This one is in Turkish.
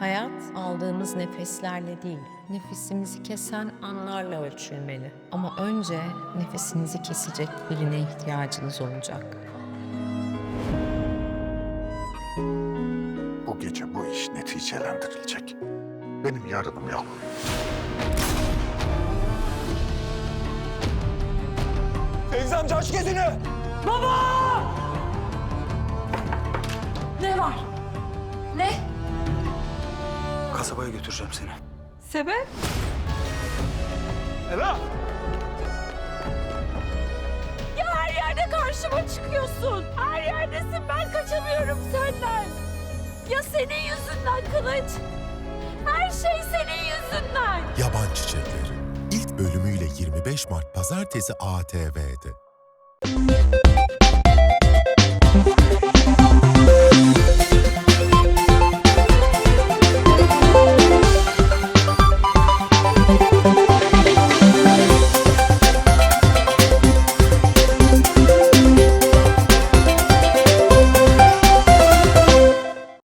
Hayat aldığımız nefeslerle değil, nefesimizi kesen anlarla ölçülmeli. Ama önce nefesinizi kesecek birine ihtiyacınız olacak. Bu gece bu iş neticelendirilecek. Benim yarınım yok. Fevzi amca aç gözünü. Ne var? Ne? Kasabaya götüreceğim seni. Sebep? Ela! Ya her yerde karşıma çıkıyorsun. Her yerdesin ben kaçamıyorum senden. Ya senin yüzünden Kılıç. Her şey senin yüzünden. Yaban Çiçekleri ilk bölümüyle 25 Mart Pazartesi ATV'de.